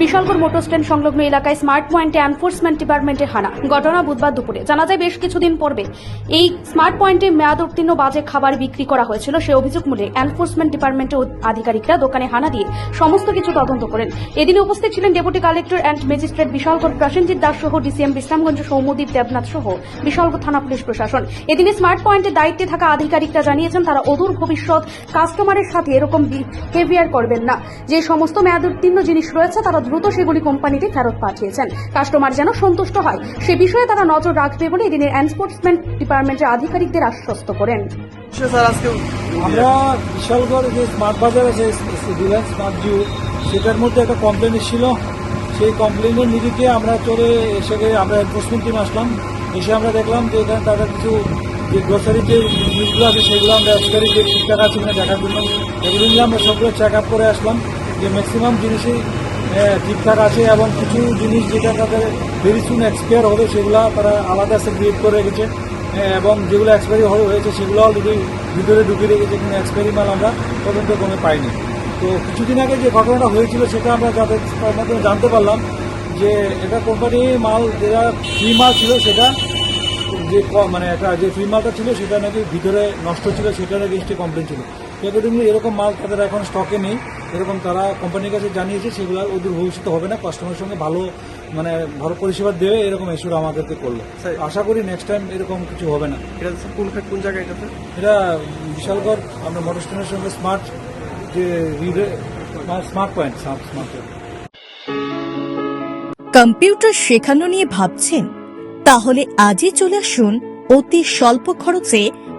Bishalgarh motor stand সংলগ্ন এলাকায় smart পয়েন্টে এনফোর্সমেন্ট ডিপার্টমেন্টের হানা। ঘটনা বুধবার দুপুরে। জানা যায়, বেশ কিছুদিন পূর্বে এই স্মার্ট পয়েন্টে মেয়াদ উত্তীর্ণ বাজে খাবার বিক্রি করা হয়েছিল। সে অভিযোগ মূলে এনফোর্সমেন্ট ডিপার্টমেন্টের আধিকারিকরা দোকানে হানা দিয়ে সমস্ত কিছু তদন্ত করেন। এদিনে উপস্থিত ছিলেন deputy collector and magistrate Bishalgarh Prasenjit Das সহ ডিসিএম বিশ্রামগঞ্জ সৌম্যদীপ দেবনাথ সহ বিশালগড় থানা পুলিশ প্রশাসন। এদিনে স্মার্ট পয়েন্টের দায়িত্বে থাকা আধিকারিকরা জানিয়েছেন, তারা অদূর ভবিষ্যৎ কাস্টমারের সাথে এরকম বিহেভিয়ার করবেন না। যে সমস্ত মেয়াদ উত্তীর্ণ জিনিস রয়েছে, তারা দ্রুত সেগুলি কোম্পানিতে ফেরত পাঠিয়েছেন। কাস্টমার যেন সন্তুষ্ট হয় সে বিষয়ে তারা নজর রাখবে বলে এদিনের এনফোর্সমেন্ট ডিপার্টমেন্টের আধিকারিকদের আশ্বস্ত করেন। আজকে আমরা বিশালগড় যে স্মার্ট বাজার আছে রিলায়েন্স স্মার্ট জিও সেটার মধ্যে একটা কমপ্লেন ছিল সেই কমপ্লেনের নিরিখে আমরা চলে এসে গিয়ে আমরা এনফোর্সমেন্ট টিম আসলাম। এসে আমরা দেখলাম যে এখানে তাদের কিছু যে গ্রোসারির যে জিনিসগুলো আছে সেগুলো আমরা এক্সপায়ারি যে ঠিকঠাক আছে কিনা দেখার জন্য। এগুলো নিয়ে আমরা সবগুলো চেক আপ করে আসলাম যে ম্যাক্সিমাম জিনিসই ঠিকঠাক আছে এবং কিছু জিনিস যেটা তাদের ভেরি সুন এক্সপায়ার হবে সেগুলো তারা আলাদা সেগ্রিগেট করে রেখেছে। হ্যাঁ, এবং যেগুলো এক্সপায়ারি হয়েছে সেগুলো অলরেডি ভিতরে ঢুকিয়ে রেখেছে কিন্তু এক্সপায়ারি মাল আমরা তদন্ত কমে পাইনি। তো কিছুদিন আগে যে ঘটনাটা হয়েছিল সেটা আমরা যাদের মাধ্যমে জানতে পারলাম যে এটা কোম্পানি মাল যেটা ফ্রি মাল ছিল সেটা যে মানে একটা যে ফ্রি মালটা ছিল সেটা নাকি ভিতরে নষ্ট ছিল সেটা নাকি কমপ্লেন ছিল। সেক্ষেত্রে এরকম মাল তাদের এখন স্টকে নেই। এরকম তারা কোম্পানির কাছে জানিয়েছে সেগুলো ওদের ভবিষ্যতে হবে না। কাস্টমারের সঙ্গে ভালো মানে ভালো পরিষেবা দেবে এরকম এসুর আমাদেরকে করল। স্যার- আশা করি নেক্সট টাইম এরকম কিছু হবে না। এটা হচ্ছে কোন কোন জায়গায় এটা স্যার? এটা বিশালগড় আমরা মোটর স্ট্যান্ডের সঙ্গে স্মার্ট যে smart point smart point computer শেখানো নিয়ে ভাবছেন? তাহলে আজই চলে আসুন অতি স্বল্প খরচে